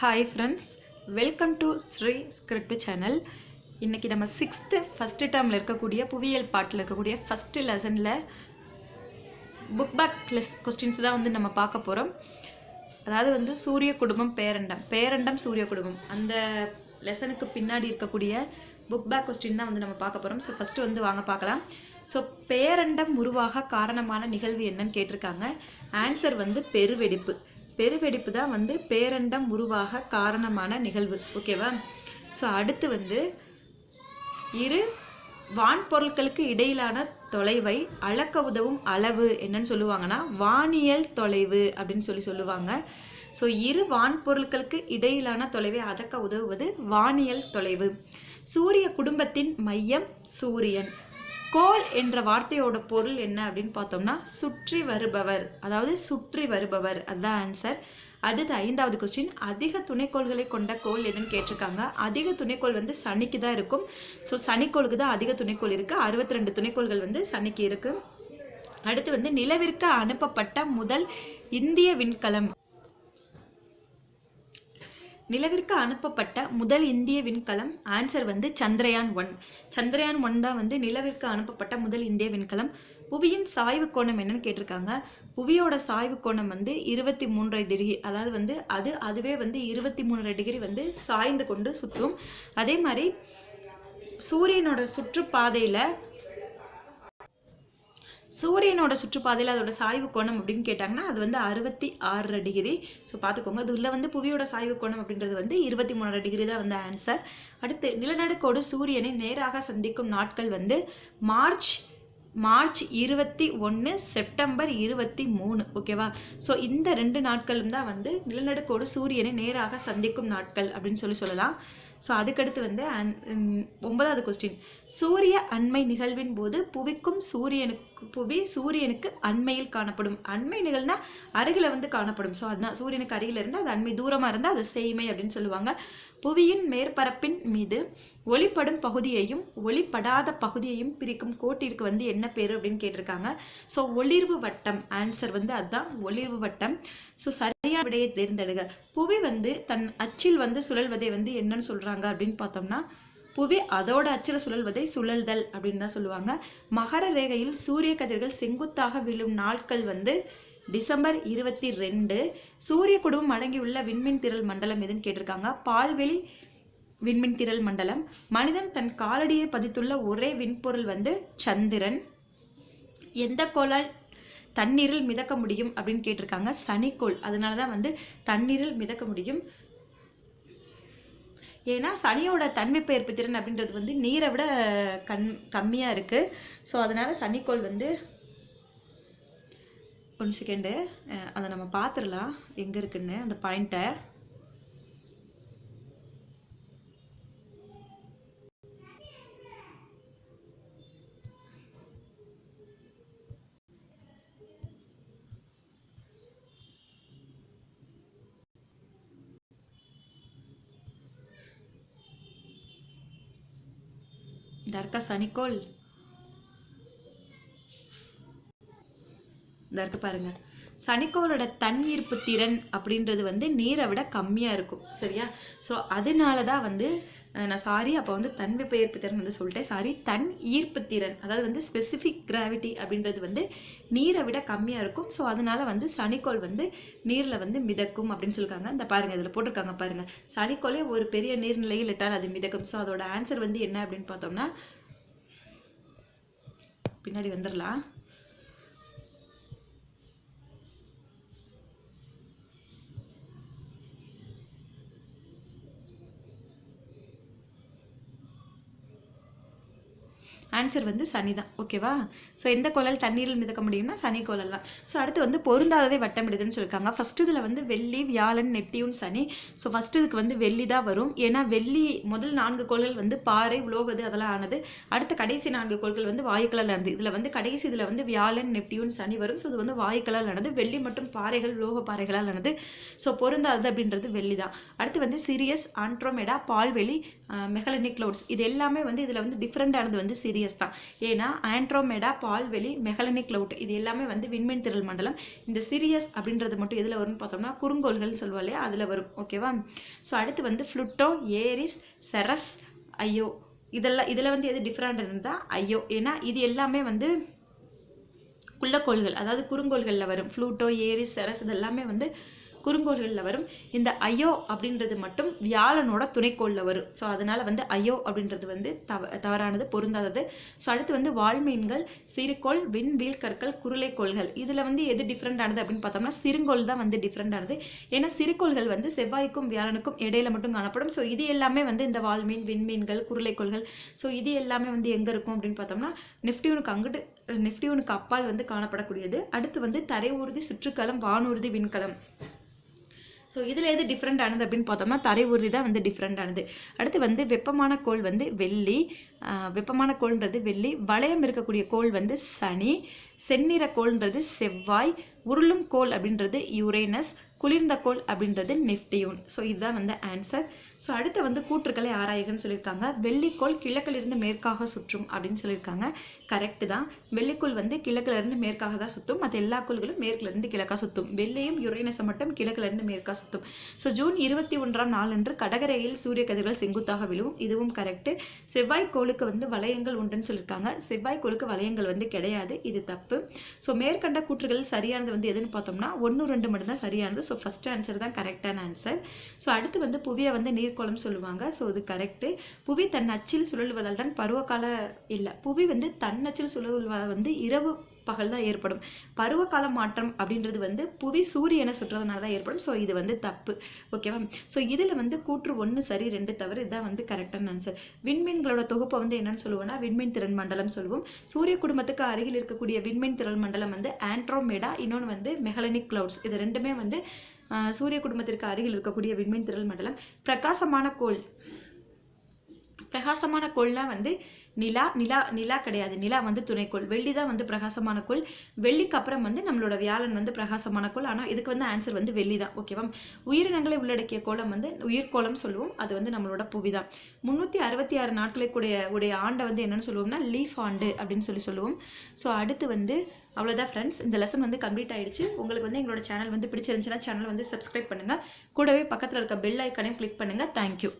Hi friends welcome to Sri script channel இன்றைக்கி நம்ம sixth first டேர்மில் இருக்கக்கூடிய புவியியல் பாட்டில் இருக்கக்கூடிய ஃபஸ்ட்டு லெசனில் புக் பேக் லெஸ் கொஸ்டின்ஸ் தான் வந்து நம்ம பார்க்க போகிறோம் அதாவது வந்து சூரிய குடும்பம் பேரண்டம். பேரண்டம் சூரிய குடும்பம். அந்த லெசனுக்கு பின்னாடி இருக்கக்கூடிய புக் பேக் கொஸ்டின் தான் வந்து நம்ம பார்க்க போகிறோம் ஸோ ஃபஸ்ட்டு வந்து வாங்க பார்க்கலாம். ஸோ பேரண்டம் உருவாக காரணமான நிகழ்வு என்னன்னு கேட்டிருக்காங்க. ஆன்சர் வந்து பெருவெடிப்பு. பெருவெடிப்பு தான் வந்து பேரண்டம் உருவாக காரணமான நிகழ்வு. ஓகேவா ஸோ அடுத்து வந்து இரு வான்பொருட்களுக்கு இடையிலான தொலைவை அளக்க உதவும் அளவு என்னன்னு சொல்லுவாங்கன்னா வானியல் தொலைவு அப்படின்னு சொல்லி சொல்லுவாங்க. ஸோ இரு வான்பொருட்களுக்கு இடையிலான தொலைவை அதக்க உதவுவது வானியல் தொலைவு. சூரிய குடும்பத்தின் மையம் சூரியன். கோல் என்ற வார்த்தையோட பொருள் என்ன அப்படின்னு பார்த்தோம்னா சுற்றி வருபவர். அதாவது சுற்றி வருபவர். அதுதான் ஆன்சர் அடுத்து ஐந்தாவது கொஸ்டின் அதிக துணைக்கோள்களை கொண்ட கோள் எதுன்னு கேட்டிருக்காங்க. அதிக துணைக்கோள் வந்து சனிக்கு தான் இருக்கும். ஸோ சனிக்கோளுக்கு தான் அதிக துணைக்கோள் இருக்குது அறுபத்தி ரெண்டு துணைக்கோள்கள் வந்து சனிக்கு இருக்கு. அடுத்து வந்து நிலவிற்கு அனுப்பப்பட்ட முதல் இந்திய விண்கலம். நிலவிற்கு அனுப்பப்பட்ட முதல் இந்திய விண்கலம் ஆன்சர் வந்து சந்திரயான் ஒன் சந்திரயான் ஒன் தான் வந்து நிலவிற்கு அனுப்பப்பட்ட முதல் இந்திய விண்கலம். புவியின் சாய்வு கோணம் என்னன்னு கேட்டிருக்காங்க. புவியோட சாய்வு கோணம் வந்து இருபத்தி மூன்றரை டிகிரி அதாவது வந்து அது அதுவே வந்து இருபத்தி மூன்றரை டிகிரி வந்து சாய்ந்து கொண்டு சுற்றும். அதே மாதிரி சூரியனோட சுற்றுப்பாதையில சூரியனோட சுற்றுப்பாதையில் அதோட சாய்வு கோணம் அப்படின்னு கேட்டாங்கன்னா அது வந்து அறுபத்தி ஆறரை டிகிரி. ஸோ பார்த்துக்கோங்க. அது உள்ள வந்து புவியோட சாய்வு கோணம் அப்படின்றது வந்து இருபத்தி மூணரை டிகிரி தான் வந்து ஆன்சர் அடுத்து நிலநடுக்கோடு சூரியனை நேராக சந்திக்கும் நாட்கள் வந்து மார்ச் மார்ச் இருபத்தி ஒன்று செப்டம்பர் இருபத்தி மூணு. ஓகேவா ஸோ இந்த ரெண்டு நாட்களும் தான் வந்து நிலநடுக்கோடு சூரியனை நேராக சந்திக்கும் நாட்கள் அப்படின்னு சொல்லி சொல்லலாம். ஸோ அதுக்கடுத்து வந்து ஒன்பதாவது கொஸ்டின் சூரிய அண்மை நிகழ்வின் போது புவிக்கும் சூரியனுக்கு புவி சூரியனுக்கு அண்மையில் காணப்படும். அண்மை நிகழ்னா அருகில் வந்து காணப்படும். ஸோ அதுதான். சூரியனுக்கு அருகில் இருந்தால் அது அண்மை தூரமாக இருந்தால் அது செய்மை அப்படின்னு சொல்லுவாங்க. புவியின் மேற்பரப்பின் மீது ஒளிப்படும் பகுதியையும் ஒளிப்படாத பகுதியையும் பிரிக்கும் கோட்டிற்கு வந்து என்ன பேர் அப்படின்னு கேட்டிருக்காங்க. ஸோ ஒளிர்வு வட்டம். ஆன்சர் வந்து அதுதான். ஒளிர்வு வட்டம். ஸோ சரியான விடையை தேர்ந்தெடுங்க. புவி வந்து தன் அச்சில் வந்து சுழல்வதை வந்து என்னன்னு சொல்றாங்க அப்படின்னு பார்த்தோம்னா புவி அதோட அச்சில் சுழல்வதை சுழல்தல் அப்படின்னு தான் சொல்லுவாங்க. மகர ரேகையில் சூரிய கதிர்கள் செங்குத்தாக விழும் நாட்கள் வந்து டிசம்பர் இருபத்தி ரெண்டு. சூரிய குடும்பம் அடங்கியுள்ள விண்மின் திரள் மண்டலம் எதுன்னு கேட்டிருக்காங்க. பால்வெளி விண்மின் திரள் மண்டலம். மனிதன் தன் காலடியை பதித்துள்ள ஒரே விண்பொருள் வந்து சந்திரன். எந்த கோளால் தண்ணீரில் மிதக்க முடியும் அப்படின்னு கேட்டிருக்காங்க. சனிக்கோள். அதனால தான் வந்து தண்ணீரில் மிதக்க முடியும். ஏன்னா சனியோட தன்மைப்பெயர்ப்பு திறன் அப்படின்றது வந்து நீரை விட கண் கம்மியாக இருக்குது ஸோ அதனால் சனிக்கோள் வந்து ஒன் செகண்டு அதை நம்ம பார்த்துடலாம். எங்கே இருக்குன்னு அந்த பாயிண்ட்டை தர்கா சனிக்கோள் இந்த பாருங்க. சனிக்கோளோட தன் ஈர்ப்பு திறன் அப்படின்றது வந்து நீரை விட கம்மியாக இருக்கும். சரியா? ஸோ அதனால தான் வந்து நான் சாரி அப்போ வந்து தன்மை பெயர்ப்பு திறன் வந்து சொல்லிட்டேன். சாரி தன் ஈர்ப்பு திறன். அதாவது வந்து ஸ்பெசிஃபிக் கிராவிட்டி அப்படின்றது வந்து நீரை விட கம்மியாக இருக்கும். ஸோ அதனால வந்து சனிக்கோள் வந்து நீரில் வந்து மிதக்கும் அப்படின்னு சொல்லியிருக்காங்க இந்த பாருங்கள் இதில் போட்டிருக்காங்க பாருங்கள் சனிக்கோளே ஒரு பெரிய நீர்நிலையில் இட்டால் அது மிதக்கும். ஸோ அதோட ஆன்சர் வந்து என்ன அப்படின்னு பார்த்தோம்னா பின்னாடி வந்துடலாம். ஆன்சர் வந்து சனி தான் ஓகேவா ஸோ எந்த கோலல் தண்ணீரில் மிதக்க முடியும்னா சனி கோலல் தான். ஸோ அடுத்து வந்து பொருந்தாததை எடுக்குன்னு சொல்லியிருக்காங்க ஃபஸ்ட்டு இதில் வந்து வெள்ளி வியாழன் நெப்டியூன் சனி. ஸோ ஃபர்ஸ்ட் இதுக்கு வந்து வெள்ளி தான் வரும். ஏன்னா வெள்ளி முதல் நான்கு கோள்கள் வந்து பாறை உலோகது அதெல்லாம் ஆனது. அடுத்த கடைசி நான்கு கோள்கள் வந்து வாயுக்களால் ஆனது. இதில் வந்து கடைசி இதில் வந்து வியாழன் நெப்டியூன் சனி வரும். ஸோ இது வந்து வாயுக்களால் ஆனது. வெள்ளி மற்றும் பாறைகள் உலோக பாறைகளால் ஆனது. ஸோ பொருந்தாதது அப்படின்றது வெள்ளி தான். அடுத்து வந்து சிரியஸ் ஆண்ட்ரோமேடா பால்வெளி மெகலனிக் க்ளவுட்ஸ் இது எல்லாமே வந்து இதில் வந்து டிஃப்ரெண்ட்டானது வந்து சிரியஸ். சிரியஸ் தான். ஏன்னா ஆண்ட்ரோமேடா பால்வெளி மெகலனிக் கிளவுட் இது எல்லாமே வந்து விண்மீன் திரள் மண்டலம். இந்த சிரியஸ் அப்படின்றது மட்டும் எதில் வரும்னு பார்த்தோம்னா குறுங்கோள்கள்னு சொல்லுவோம் இல்லையா? அதில் வரும். ஓகேவா ஸோ அடுத்து வந்து ஃப்ளுட்டோ ஏரிஸ் செரஸ் ஐயோ இதெல்லாம் இதில் வந்து எது டிஃப்ரெண்ட் இருந்தால் ஐயோ ஏன்னா இது எல்லாமே வந்து குள்ளக்கோள்கள் அதாவது குறுங்கோள்களில் வரும். ஃப்ளூட்டோ ஏரிஸ் செரஸ் இதெல்லாமே வந்து குறுங்கோள்களில் வரும். இந்த ஐயோ அப்படின்றது மட்டும் வியாழனோட துணைக்கோளில் வரும். ஸோ அதனால் வந்து ஐயோ அப்படின்றது வந்து தவ தவறானது பொருந்தாதது. ஸோ அடுத்து வந்து வால்மீன்கள் சிறுகோள் விண்வீல் கற்கள் குருளைக்கோள்கள். இதில் வந்து எது டிஃப்ரெண்ட் ஆனது அப்படின்னு பார்த்தோம்னா சிறுங்கோள் தான் வந்து டிஃப்ரெண்டானது ஏன்னா சிறுகோள்கள் வந்து செவ்வாய்க்கும் வியாழனுக்கும் இடையில மட்டும் காணப்படும். ஸோ இது எல்லாமே வந்து இந்த வால்மீன் விண்மீன்கள் குருளைக்கோள்கள். ஸோ இது எல்லாமே வந்து எங்கே இருக்கும் அப்படின்னு பார்த்தோம்னா நெஃப்டியூனுக்கு அங்கிட்டு நெஃப்டியூனுக்கு அப்பால் வந்து காணப்படக்கூடியது. அடுத்து வந்து தரை ஊர்தி சுற்றுக்களம் வானூர்தி விண்கலம். ஸோ இதில் எது டிஃப்ரெண்ட் ஆனது அப்படின்னு பார்த்தோம்னா தரை உறுதி தான் வந்து டிஃப்ரெண்ட் ஆனது. அடுத்து வந்து வெப்பமான கோள் வந்து வெள்ளி. வெப்பமான கோள்ன்றது வெள்ளி. வளையம் இருக்கக்கூடிய கோள் வந்து சனி. செந்நிற கோள்ன்றது செவ்வாய் உருளும் கோள் அப்படின்றது யுரேனஸ் குளிர்ந்த கோள் அப்படின்றது நெப்டியூன். ஸோ இதுதான் வந்து ஆன்சர் ஸோ அடுத்து வந்து கூற்றுக்களை ஆராயுகன்னு சொல்லியிருக்காங்க. வெள்ளிக்கோள் கிழக்கிலிருந்து மேற்காக சுற்றும் அப்படின்னு சொல்லியிருக்காங்க. கரெக்டு தான். வெள்ளிக்கோள் வந்து கிழக்கிலிருந்து மேற்காக தான் சுற்றும் மற்ற எல்லா கோள்களும் மேற்கிலிருந்து கிழக்காக சுற்றும் வெள்ளையும் யுரேனஸை மட்டும் கிழக்கிலிருந்து மேற்காக சுற்றும் ஸோ ஜூன் இருபத்தி ஒன்றாம் நாளன்று கடகரையில் சூரிய கதிர்கள் செங்குத்தாக விழுவும். இதுவும் கரெக்டு செவ்வாய் கோளுக்கு வந்து வளையங்கள் உண்டுன்னு சொல்லியிருக்காங்க. செவ்வாய் கோளுக்கு வளையங்கள் வந்து கிடையாது. இது தப்பு. ஸோ மேற்கண்ட கூற்றுகள் சரியானது வந்து எதுன்னு பார்த்தோம்னா ஒன்று ரெண்டு மட்டும்தான் சரியானது. ஸோ ஃபஸ்ட் ஆன்சர் தான் கரெக்டான ஆன்சர் ஸோ அடுத்து வந்து புவியை வந்து நீர்க்கோளம் சொல்லுவாங்க. ஸோ இது கரெக்டு புவி தன் அச்சில் சுழல்வதால் தான் பருவகால இல்லை புவி வந்து தன் அச்சில் சுழல்வதால் வந்து இரவு பகல் தான் ஏற்படும் பருவகால மாற்றம் அப்படின்றது வந்து புவி சூரியனை சுற்றுறதுனால தான் ஏற்படும். ஸோ இது வந்து தப்பு. ஓகேவா ஸோ இதில் வந்து கூற்று ஒன்று சரி ரெண்டு தவறு இதுதான் வந்து கரெக்டான ஆன்சர் விண்மீன்களோட தொகுப்பை வந்து என்னன்னு சொல்லுவோம்னா விண்மீன் திறன் மண்டலம் சொல்லுவோம். சூரிய குடும்பத்துக்கு அருகில் இருக்கக்கூடிய விண்மீன் திறன் மண்டலம் வந்து ஆண்ட்ரோமேடா இன்னொன்று வந்து மெகலனிக் கிளவுட்ஸ் இது ரெண்டுமே வந்து ஆஹ், சூரிய குடும்பத்திற்கு அருகில் இருக்கக்கூடிய விண்மீன் திரள் மண்டலம். பிரகாசமான கோள். பிரகாசமான கோள்னா வந்து நிலா நிலா நிலா கிடையாது. நிலா வந்து துணைக்கோள். வெள்ளி தான் வந்து பிரகாசமான கோள். வெள்ளிக்கு அப்புறம் வந்து நம்மளோட வியாழன் வந்து பிரகாசமான கோள். ஆனால் இதுக்கு வந்து ஆன்சர் வந்து வெள்ளி தான். ஓகேவா உயிரினங்களை உள்ளடக்கிய கோலம் வந்து உயிர்கோலம் சொல்லுவோம். அது வந்து நம்மளோட புவி தான். முந்நூற்றி அறுபத்தி ஆறு நாட்களை கூடிய உடைய ஆண்டை வந்து என்னன்னு சொல்லுவோம்னா லீஃப் ஆண்டு அப்படின்னு சொல்லி சொல்லுவோம். ஸோ அடுத்து வந்து அவ்வளோதான் ஃப்ரெண்ட்ஸ் இந்த லெசன் வந்து கம்ப்ளீட் ஆயிடுச்சு. உங்களுக்கு வந்து எங்களோட சேனல் வந்து பிடிச்சிருந்துச்சுன்னா சேனல் வந்து சப்ஸ்கிரைப் பண்ணுங்கள் கூடவே பக்கத்தில் இருக்க பெல் ஐக்கனையும் கிளிக் பண்ணுங்கள் தேங்க்யூ